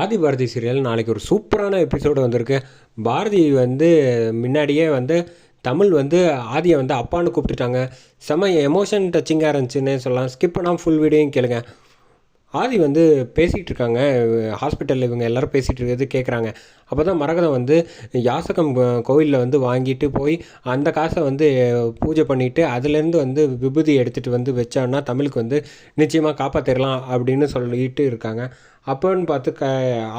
ஆதி Bharathi serial நாளைக்கு ஒரு சூப்பரான எபிசோடு வந்திருக்கு. பாரதி வந்து முன்னாடியே வந்து தமிழ் வந்து ஆதியை வந்து அப்பான்னு கூப்பிட்டுட்டாங்க. செம எமோஷன் டச்சிங்காக இருந்துச்சுன்னு சொல்லலாம். ஸ்கிப் பண்ணால் ஃபுல் வீடியோயும் கேளுங்க. ஆதி வந்து பேசிகிட்டு இருக்காங்க. ஹாஸ்பிட்டலில் இவங்க எல்லாரும் பேசிகிட்டு இருக்கிறது கேட்குறாங்க அப்போ தான் மரகதம் வந்து யாசகம் கோவிலில் வந்து வாங்கிட்டு போய் அந்த காசை வந்து பூஜை பண்ணிவிட்டு அதுலேருந்து வந்து விபூதி எடுத்துகிட்டு வந்து வச்சோன்னா தமிழுக்கு வந்து நிச்சயமாக காப்பாற்றிடலாம் அப்படின்னு சொல்லிட்டு இருக்காங்க. அப்போன்னு பார்த்து க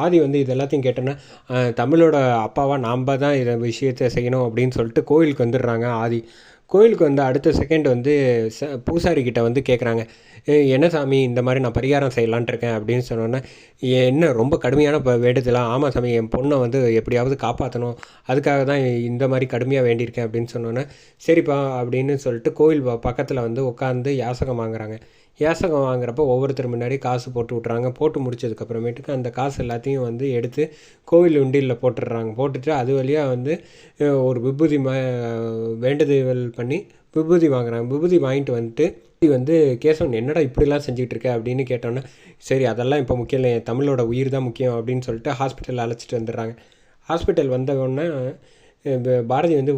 ஆதி வந்து இது எல்லாத்தையும் கேட்டோன்னா தமிழோட அப்பாவாக நாம் தான் இதை விஷயத்தை செய்யணும் அப்படின்னு சொல்லிட்டு கோயிலுக்கு வந்துடுறாங்க ஆதி. கோயிலுக்கு வந்து அடுத்த செகண்ட் வந்து ச பூசாரிக்கிட்ட வந்து கேட்குறாங்க என்ன சாமி இந்த மாதிரி நான் பரிகாரம் செய்யலான் இருக்கேன் அப்படின்னு சொன்னோன்னே என்ன ரொம்ப கடுமையான இப்போ வேண்டுதலாம். ஆமாம் சாமி என் பொண்ணை வந்து எப்படியாவது காப்பாற்றணும் அதுக்காக தான் இந்த மாதிரி கடுமையாக வேண்டியிருக்கேன் அப்படின்னு சொன்னோன்னே சரிப்பா அப்படின்னு சொல்லிட்டு கோயில் பக்கத்தில் வந்து உட்காந்து யாசகம் வாங்குறாங்க. யாசகம் வாங்குறப்போ ஒவ்வொருத்தர் முன்னாடி காசு போட்டு விட்றாங்க. போட்டு முடிச்சதுக்கப்புறமேட்டுக்கு அந்த காசு எல்லாத்தையும் வந்து எடுத்து கோவில் உண்டியில் போட்டுடுறாங்க. போட்டுட்டு அது வழியாக வந்து ஒரு விபூதி ம வேண்டுதல் பண்ணி விபூதி வாங்குறாங்க. விபூதி வாங்கிட்டு வந்துட்டு வந்து கேசவன் என்னடா இப்படிலாம் செஞ்சுட்டு இருக்க அப்படின்னு கேட்டோன்னே சரி அதெல்லாம் இப்போ முக்கியம் இல்லை தமிழோட உயிர் தான் முக்கியம். அப்படின்னு சொல்லிட்டு ஹாஸ்பிட்டல் அழைச்சிட்டு வந்துடுறாங்க. ஹாஸ்பிட்டல் வந்தவுடனே பாரதி வந்து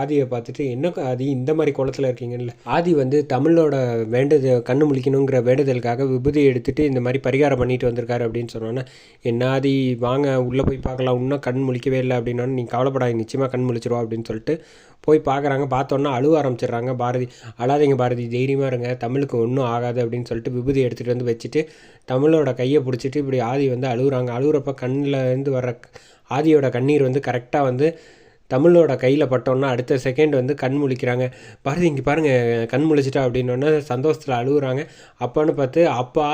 ஆதியை பார்த்துட்டு என்ன ஆதி இந்த மாதிரி குளத்தில் இருக்கீங்கல்ல ஆதி வந்து தமிழோட வேண்டுதல் கண்ணு முழிக்கணுங்கிற வேண்டுதலுக்காக விபூதி எடுத்துகிட்டு இந்த மாதிரி பரிகாரம் பண்ணிட்டு வந்திருக்காரு அப்படின்னு சொன்னோன்னா என்ன ஆதி வாங்க உள்ளே போய் பார்க்கலாம். இன்னும் கண் முழிக்கவே இல்லை. அப்படின்னா நீ கவலைப்படாது நிச்சயமாக கண் முழிச்சிருவா. அப்படின்னு சொல்லிட்டு போய் பார்க்குறாங்க. பார்த்தோன்னா அழுவ ஆரம்பிச்சிடுறாங்க பாரதி. அழாதீங்க பாரதி தைரியமாக இருங்க. தமிழுக்கு ஒன்றும் ஆகாது. அப்படின்னு சொல்லிட்டு விபூதி எடுத்துகிட்டு வந்து வச்சுட்டு தமிழோட கையை பிடிச்சிட்டு இப்படி ஆதி வந்து அழுகுறாங்க. அழுகுறப்ப கண்ணில் இருந்து வர ஆதியோட கண்ணீர் வந்து கரெக்டாக வந்து தமிழோட கையில் பட்டோன்னா அடுத்த செகண்ட் வந்து கண் முழிக்கிறாங்க. பாரதி இங்கே பாருங்கள் கண் முழிச்சிட்டா அப்படின்னோடனே சந்தோஷத்தில் அழுகுறாங்க. அப்பான்னு பார்த்து அப்பா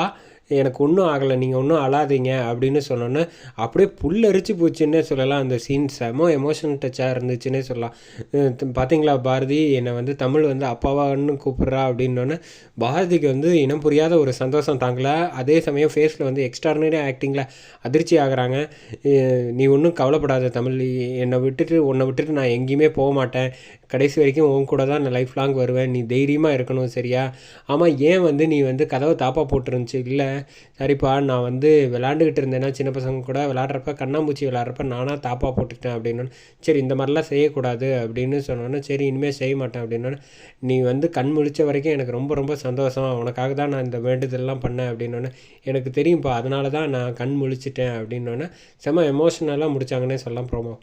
எனக்கு ஒன்றும் ஆகலை நீங்கள் ஒன்றும் அழாதீங்க அப்படின்னு சொன்னோன்னே அப்படியே புல்லரிச்சு போச்சுன்னே சொல்லலாம். அந்த சீன் செம எமோஷனல் டச்சாக இருந்துச்சுன்னே சொல்லலாம். பார்த்தீங்களா பாரதி? என்னை வந்து தமிழ் வந்து அப்பாவான்னு கூப்பிட்றா அப்படின்னோடனே பாரதிக்கு வந்து இனம் புரியாத ஒரு சந்தோஷம் தாங்கல. அதே சமயம் ஃபேஸில் வந்து எக்ஸ்ட்ரானரி ஆக்டிங்கில் அதிர்ச்சி ஆகிறாங்க. நீ ஒன்றும் கவலைப்படாத தமிழ். என்னை விட்டுட்டு உன்னை விட்டுட்டு நான் எங்கேயுமே போக மாட்டேன். கடைசி வரைக்கும் உன் கூட தான் நான் லைஃப் லாங் வருவேன். நீ தைரியமாக இருக்கணும் சரியா? ஆமாம் ஏன் வந்து நீ வந்து கதவை தாப்பா போட்டுருந்துச்சு? இல்லை சரிப்பா நான் வந்து விளாண்டுக்கிட்டு இருந்தேன்னா சின்ன பசங்க கூட விளாட்றப்ப கண்ணாம்பூச்சி விளாட்றப்ப நானாக தாப்பா போட்டுக்கிட்டேன் அப்படின்னு சரி இந்த மாதிரிலாம் செய்யக்கூடாது அப்படின்னு சொன்னோன்னே சரி இனிமேல் செய்ய மாட்டேன் அப்படின்னோடனே நீ வந்து கண் முழிச்ச வரைக்கும் எனக்கு ரொம்ப ரொம்ப சந்தோஷம். உனக்காக தான் நான் இந்த வேண்டுதல்லாம் பண்ணேன் அப்படின்னோடனே எனக்கு தெரியும்ப்பா அதனால தான் நான் கண் முழிச்சிட்டேன் அப்படின்னோடனே செம்ம எமோஷனலாக முடித்தாங்கன்னே சொல்லலாம் ப்ரோமோ.